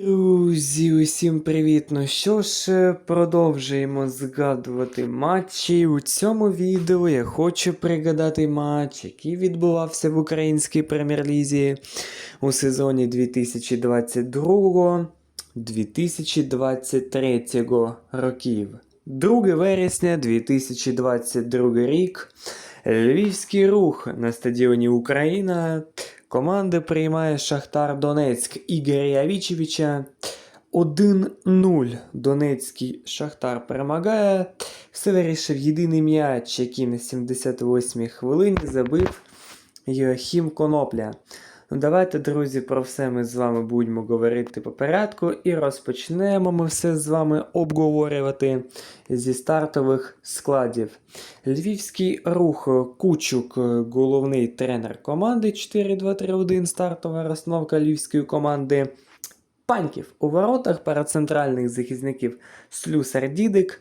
Друзі, усім привіт! Ну що ж, е, продовжуємо згадувати матчі. У цьому відео я хочу пригадати матч, який відбувався в українській прем'єр-лізі у сезоні 2022-2023 років. 2 вересня 2022 рік. Львівський рух на стадіоні Україна. Команда приймає Шахтар Донецьк Ігоря Явічевича. 1-0 Донецький Шахтар перемагає. Все вирішив єдиний м'яч, який на 78-й хвилині забив Йоахім Конопля. Ну, давайте, друзі, про все ми з вами будемо говорити по порядку і розпочнемо ми все з вами обговорювати зі стартових складів. Львівський рух Кучук, головний тренер команди 4-2-3-1, стартова розстановка львівської команди. Паньків у воротах парацентральних захисників Слюсар Дідик,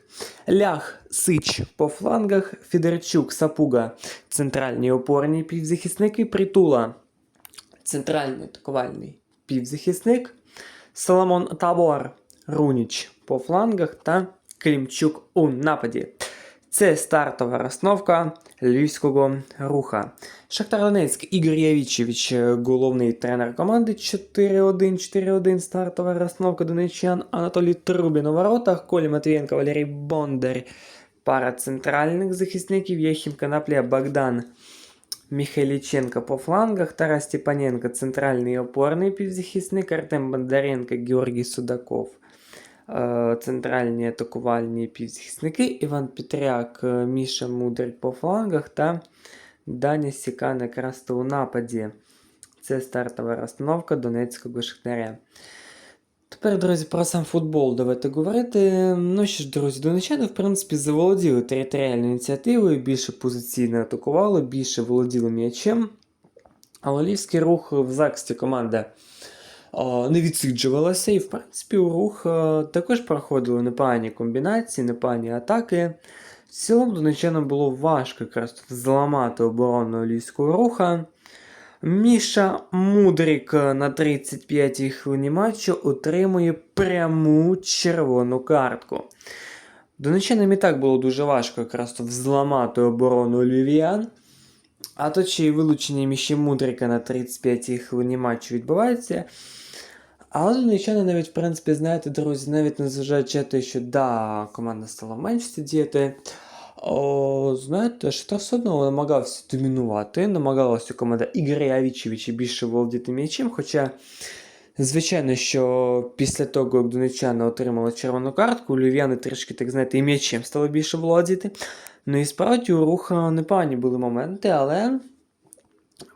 Лях Сич по флангах, Федорчук Сапуга, центральні опорні півзахисники Притула, центральний атакувальний півзахисник, Соломон Табор, Руніч по флангах та Клімчук у нападі. Це стартова розновка львівського руха. Шахтар Донецьк Ігор Явічевич, головний тренер команди. 4-1-4-1, стартова розновка донеччан. Анатолій Трубін у воротах, Колі Матвієнко, Валерій Бондар, пара центральних захисників. Єхім Канапля, Богдан Михайліченко по флангах, Тарас Степаненко, центральний опорний півзахисник, Артем Бондаренко, Георгій Судаков. Е, Центральні атакувальні півзахисники Іван Петряк, е, Міша Мудрик по флангах та Даня Сікан якраз то у нападі. Це стартова розстановка Донецького Шахтаря. Тепер, друзі, про сам футбол давайте говорити. Ну що ж, друзі, донечани, в принципі, заволоділи територіальною ініціативою, більше позиційно атакували, більше володіли м'ячем. А Львівський рух в захисті команда е, не відсиджувалася, і, в принципі, у рух е, також проходили непогані комбінації, непогані атаки. В цілому донечанам було важко якраз зламати оборону львівського руха. Міша Мудрик на 35-й хвилині матчу отримує пряму червону картку. Донечанам і так було дуже важко якраз взламати оборону львів'ян. А то й вилучення Міші Мудрика на 35-й хвилині матчу відбувається. Але донечани навіть, в принципі, знаєте, друзі, навіть незважаючи на те, що да, команда стала менше діяти. О, знаєте, Шахтар все одно намагався домінувати, намагалася команда Ігоря Явічевича більше володіти м'ячем. Хоча, звичайно, що після того, як донечани отримали червону картку, львів'яни трішки, так знаєте, і м'ячем стали більше володіти. Ну і справді у руха непогані були моменти, але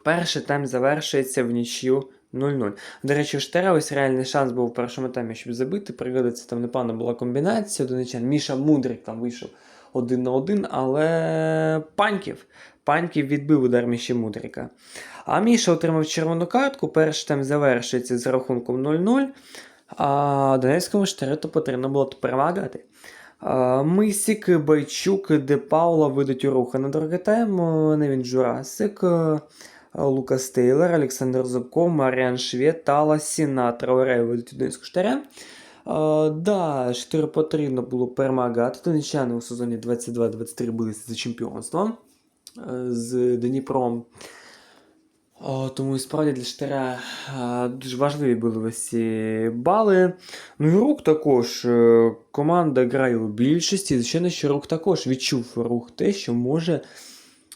перший тайм завершується в нічю 0-0. До речі, у Штера ось реальний шанс був в першому таймі, щоб забити. Пригодиться, там непогана була комбінація. Донечан Міша Мудрик там вийшов один на один, але Паньків. Паньків відбив удар Міші Мудрика. А Міша отримав червону картку. Перший тайм завершується з рахунком 0-0. А Донецькому Штерету потрібно було перемагати. Мисік, Байчук, Де Паула видать у руха на другий тайм. Невін Джурасик, Лукас Тейлор, Олександр Зубков, Маріан Швед, Тала, Сіна, Трауре видать у Донецьку Штаря. Да, Штиру потрібно було перемагати. Донечани у сезоні 22-23 билися за чемпіонство uh, з Дніпром. Тому і справді для Штира дуже важливі були ось ці бали. Ну і рух також. е, Команда грає у більшості. Звичайно, що рух також відчув рух те, що може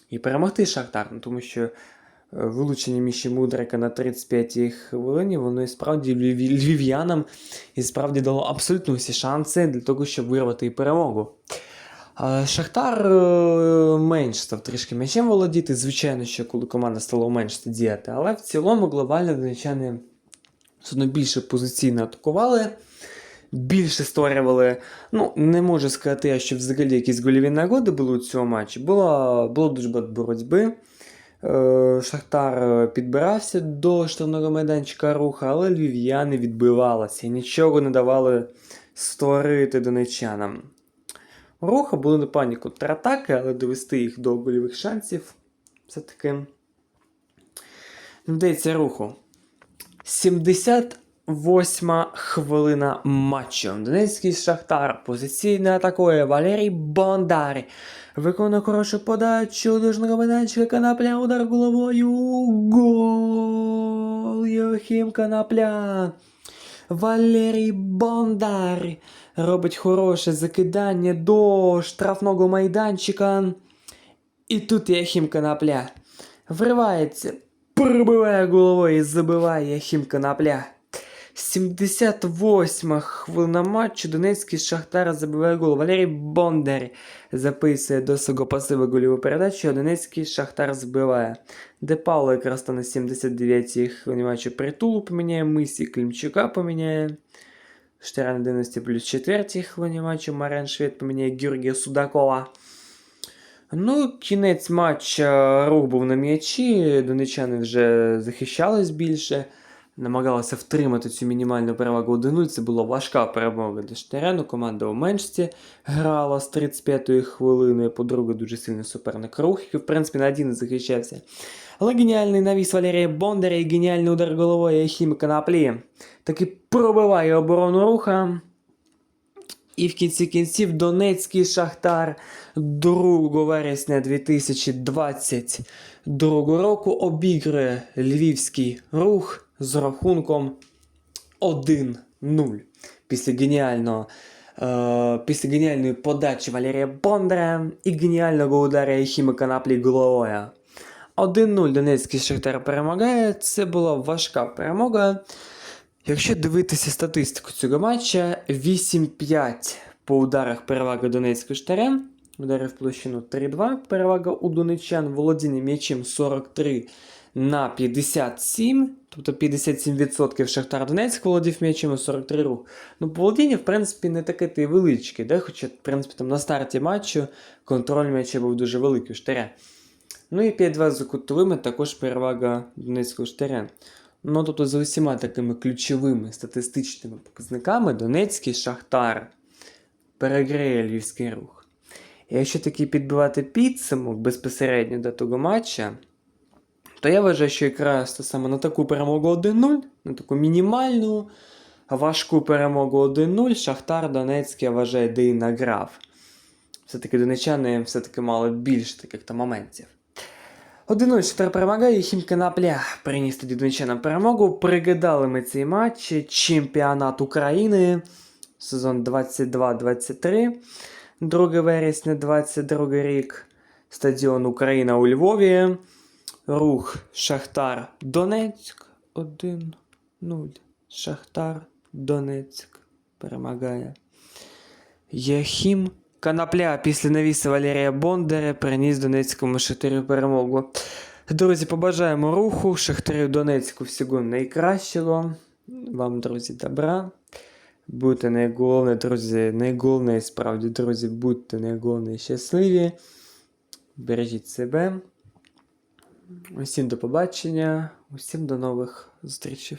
і перемогти Шахтар. Ну, тому що вилучення Міші Мудрика на 35-й хвилині, воно і справді львів'янам і справді дало абсолютно всі шанси для того, щоб вирвати перемогу. Шахтар е, менш став трішки м'ячем володіти. Звичайно, що коли команда стала менше діяти, але в цілому глобально донечани все одно більше позиційно атакували, більше створювали. Ну, не можу сказати, що взагалі якісь гольові нагоди були у цьому матчі. Було, було дуже багато боротьби. Е, Шахтар е, підбирався до штрафного майданчика руха, але львів'яни відбивалися і нічого не давали створити донечанам. У Руха були непогані контратаки, але довести їх до гольових шансів все-таки вдається руху. 70 Восьма хвилина матчу. Донецький Шахтар позиційно атакує Валерій Бондар. Виконує хорошу подачу дужного майданчика Канапля, удар головою. Гол! Йохім Канапля. Валерій Бондар робить хороше закидання до штрафного майданчика. І тут Яхім Канапля вривається, пробиває головою і забиває Яхім Канапля. 78 хвилина матчу. Донецький Шахтар забиває гол. Валерій Бондар записує до свого пасиву гольову передачу, а Донецький Шахтар збиває. Де Павло якраз то на 79-й хвилині матчу притулу поміняє, Мисі Клімчука поміняє. Штара на 90 плюс 4 хвилині матчу Марен Швед поміняє Георгія Судакова. Ну, кінець матча рух був на м'ячі, донечани вже захищались більше, намагалися втримати цю мінімальну перевагу 1-0. Це була важка перемога для Штарену. Команда у меншості грала з 35-ї хвилини. По-друге, дуже сильний суперник рух, який, в принципі, на один захищався. Але геніальний навіс Валерія Бондаря і геніальний удар головою Яхіма Канаплі таки пробиває оборону руха. І в кінці кінців Донецький Шахтар 2 вересня 2022 року обігрує Львівський рух з рахунком 1-0 після геніального. Е, після геніальної подачі Валерія Бондаря і геніального удару Єхіма Канаплі головою. 1-0 Донецький Шахтар перемагає. Це була важка перемога. Якщо дивитися статистику цього матча, 8-5 по ударах перевага Донецького штаря. Удари в площину 3-2. Перевага у донечан володіння м'ячем 43 на 57. Тобто 57% Шахтар Донецьк володів м'ячем і 43 рух. Ну, володіння, в принципі, не таке ти величке, да? хоча, в принципі, там на старті матчу контроль м'яча був дуже великий у штаря. Ну і 5-2 за кутовими також перевага Донецького штаря. Ну, тобто, за усіма такими ключовими статистичними показниками Донецький Шахтар переграє Львівський рух. І якщо таки підбивати підсумок безпосередньо до того матча, то я вважаю, що якраз то саме на таку перемогу 1-0, на таку мінімальну, важку перемогу 1-0, Шахтар Донецький, я вважаю, де і награв. Все-таки донечани все-таки мали більше таких то моментів. 1-0 Шахтар перемагає, Хім Канапля приніс тоді донечанам перемогу. Пригадали ми цей матч чемпіонат України сезон 22-23, 2 вересня 22 рік, стадіон Україна у Львові, рух Шахтар Донецьк 1-0. Шахтар Донецьк перемагає. Єхім Канапля після навісу Валерія Бондаря приніс Донецькому Шахтарю перемогу. Друзі, побажаємо руху, Шахтарю Донецьку всього найкращого. Вам, друзі, добра. Будьте найголовне, друзі, найголовне, справді, друзі, будьте найголовне щасливі. Бережіть себе. Усім до побачення, усім до нових зустрічей.